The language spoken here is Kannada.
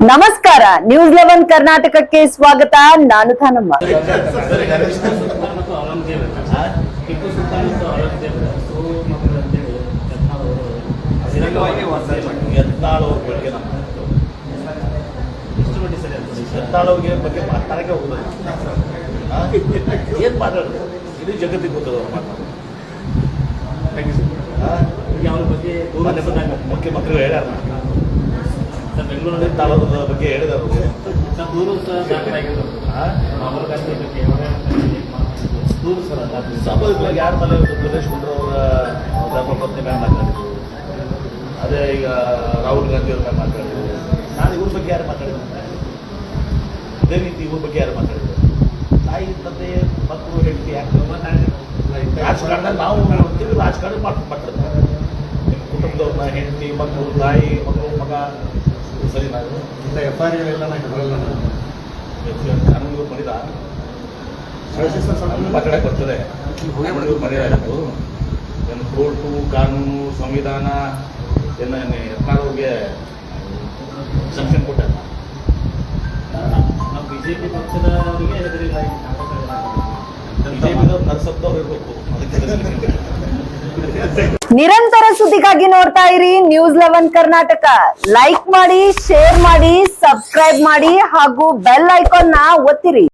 ನಮಸ್ಕಾರ ನ್ಯೂಸ್ ಲೆವೆನ್ ಕರ್ನಾಟಕಕ್ಕೆ ಸ್ವಾಗತ. ನಾನು ಥಾನಮ್ಮ ಬಗ್ಗೆ ಮಾತಾಡಕ್ಕೆ ಹೋಗೋದು ಏನು ಮಾತಾಡೋದು ಜಗತ್ತಿಗೆ ಗೊತ್ತದ ಮಾತಾಡೋದು ಬಗ್ಗೆ ಹೇಳ್ಯಾರ ಬೆಂಗಳೂರಲ್ಲಿ ಎತ್ತಾಳವ್ರ ಬಗ್ಗೆ ಹೇಳಿದಾರೆ ದೂರು ಸಹ ಅವರೇ ದೂರು ಸರ್ ಅದು ಸ್ವಾಭಾವಿಕವಾಗಿ ಯಾರ ಮೇಲೆ ಪ್ರದೇಶ್ ಗುಂಡ್ರು ಅವರ ಧರ್ಮಪತ್ನಿ ಮೇಲೆ ಮಾತಾಡಿದ್ರು? ಅದೇ ಈಗ ರಾಹುಲ್ ಗಾಂಧಿ ಅವ್ರ ಮೇಲೆ ಮಾತಾಡಿದ್ರು. ನಾನು ಇವ್ರ ಬಗ್ಗೆ ಯಾರು ಮಾತಾಡಿದ್ರು ಇದೇ ರೀತಿ ಇವ್ರ ಬಗ್ಗೆ ಯಾರು ಮಾತಾಡಿದ್ರು? ತಾಯಿ ತಂದೆ ಮಕ್ಕಳು ಹೆಂಡತಿ ಯಾಕೆ ರಾಜಕಾರಣದಾಗ ನಾವು ಮಾಡ್ತೀವಿ ರಾಜಕಾರಣ ಮಾತಾಡ್ತಾರೆ ನಿಮ್ಮ ಕುಟುಂಬದವ್ರನ್ನ ಹೆಂಡತಿ ಮಕ್ಕಳು ತಾಯಿ ಮಕ್ಕಳು ಮಗ. ಸರಿ ನಾನು ಇಂಥ ಎಫ್ ಐ ಆರ್ಗಳೆಲ್ಲ ಎಲ್ಲ ನಾನು ಬರಲ್ಲ. ನಾನು ಕಾನೂನು ಮಾಡಿದ ಮಾತಾಡಕ್ಕೆ ಬರ್ತದೆ. ಮರ್ಯಾದೆ ಏನು ಕೋರ್ಟು ಕಾನೂನು ಸಂವಿಧಾನ ಏನು ಯತ್ನಾಳವ್ರಿಗೆ ಸಂಕ್ಷನ್ ಕೊಟ್ಟಾರ ನಾವು ಬಿಜೆಪಿ ಪಕ್ಷದವರಿಗೆ ಹೆದರಿಲ್ಲ ಈ ಕಾಂಗ್ರೆಸ್ ಬಿಜೆಪಿದವ್ರು ನರ್ಸತ್ತವ್ರು ಇರಬೇಕು. ಅದಕ್ಕೆ ನಿರಂತರ ಸುದ್ದಿಗಾಗಿ ನೋಡ್ತಾ ಇರಿ ನ್ಯೂಸ್ ಲೆವೆನ್ ಕರ್ನಾಟಕ. ಲೈಕ್ ಮಾಡಿ ಶೇರ್ ಮಾಡಿ ಸಬ್ಸ್ಕ್ರೈಬ್ ಮಾಡಿ ಹಾಗೂ ಬೆಲ್ ಐಕಾನ್ನ ಒತ್ತಿರಿ.